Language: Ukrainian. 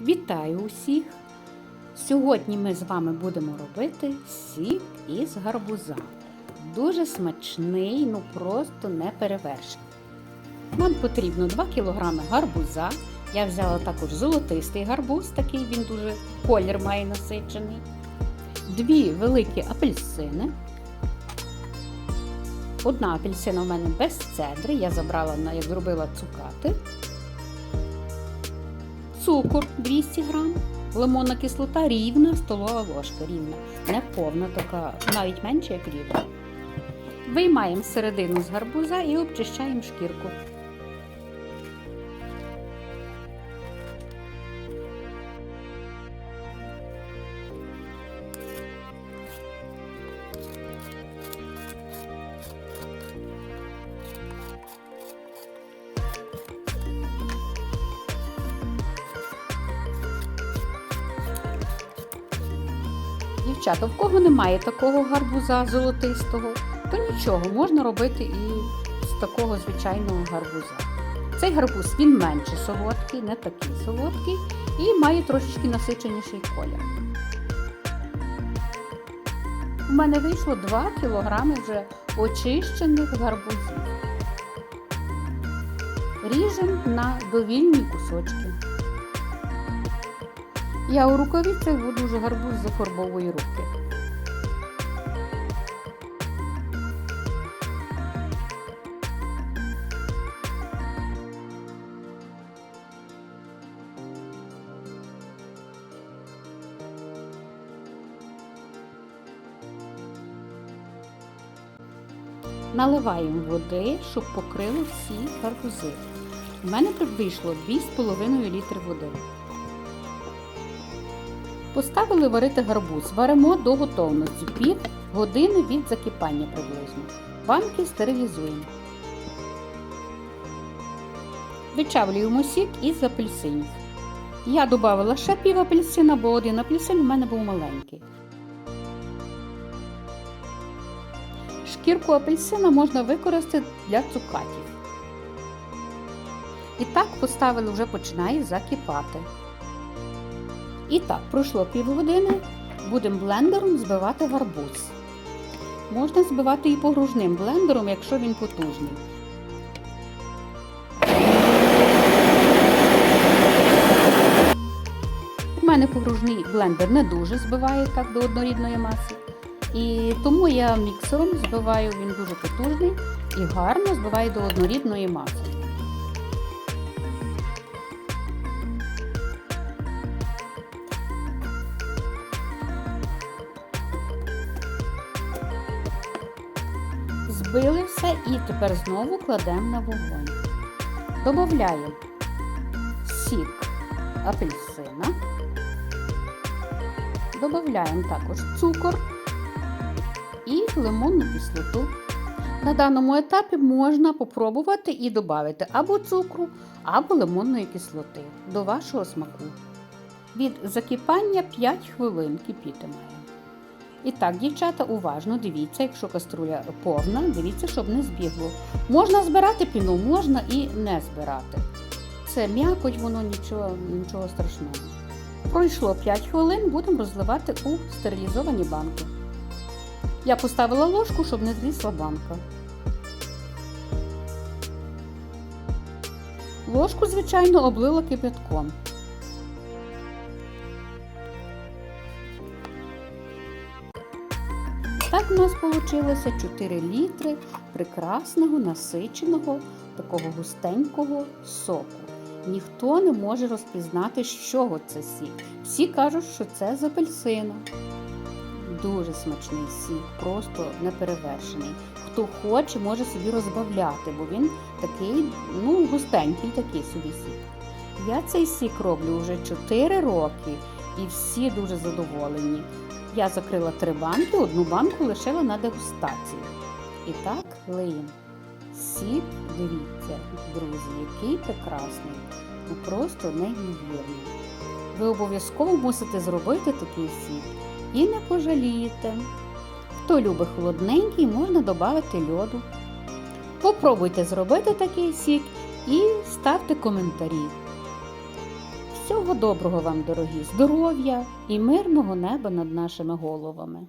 Вітаю усіх! Сьогодні ми з вами будемо робити сік із гарбуза. Дуже смачний, ну просто не перевершений. Нам потрібно 2 кг гарбуза. Я взяла також золотистий гарбуз, такий він дуже колір має насичений. Дві великі апельсини. Одна апельсина у мене без цедри, я забрала, як зробила цукати цукор 200 грам, лимонна кислота рівна, столова ложка рівна, не повна така, навіть менше як рівна. Виймаємо середину з гарбуза і обчищаємо шкірку. Дівчата, в кого немає такого гарбуза золотистого, то нічого, можна робити і з такого звичайного гарбуза. Цей гарбуз він менше солодкий, не такий солодкий і має трошечки насиченіший колір. У мене вийшло 2 кг вже очищених гарбузів. Ріжемо на довільні кусочки. Я у рукавицях бо дуже гарбуз зафарбовую руки. Наливаємо води, щоб покрили всі гарбузи. У мене вийшло 2,5 літри води. Поставили варити гарбуз. Варимо до готовності пів години від закипання приблизно. Банки стерилізуємо. Вичавлюємо сік із апельсинів. Я додала ще пів апельсина, бо один апельсин у мене був маленький. Шкірку апельсина можна використати для цукатів. І так поставили вже починає закипати. І так, пройшло півгодини, будемо блендером збивати гарбуз. Можна збивати і погружним блендером, якщо він потужний. У мене погружний блендер не дуже збиває так до однорідної маси. І тому я міксером збиваю, він дуже потужний і гарно збиває до однорідної маси. Збили все і тепер знову кладемо на вогонь. Добавляємо сік апельсина. Додаємо також цукор і лимонну кислоту. На даному етапі можна попробувати і додати або цукру, або лимонної кислоти до вашого смаку. Від закипання 5 хвилин кипіти має. І так, дівчата, уважно дивіться, якщо каструля повна, дивіться, щоб не збігло. Можна збирати піну, можна і не збирати. Це м'якоть, воно нічого, нічого страшного. Пройшло 5 хвилин, будемо розливати у стерилізовані банки. Я поставила ложку, щоб не злізла банка. Ложку, звичайно, облила кипятком. Так у нас вийшло 4 літри прекрасного, насиченого, такого густенького соку. Ніхто не може розпізнати, з чого це сік. Всі кажуть, що це з апельсина. Дуже смачний сік, просто неперевершений. Хто хоче, може собі розбавляти, бо він такий, ну, густенький такий собі сік. Я цей сік роблю вже 4 роки і всі дуже задоволені. Я закрила три банки, одну банку лишила на дегустацію. І так лиємо. Сік, дивіться, друзі, який прекрасний. Ну просто неймовірний. Ви обов'язково мусите зробити такий сік і не пожалієте. Хто любить холодненький, можна додати льоду. Попробуйте зробити такий сік і ставте коментарі. Всього доброго вам, дорогі, здоров'я і мирного неба над нашими головами.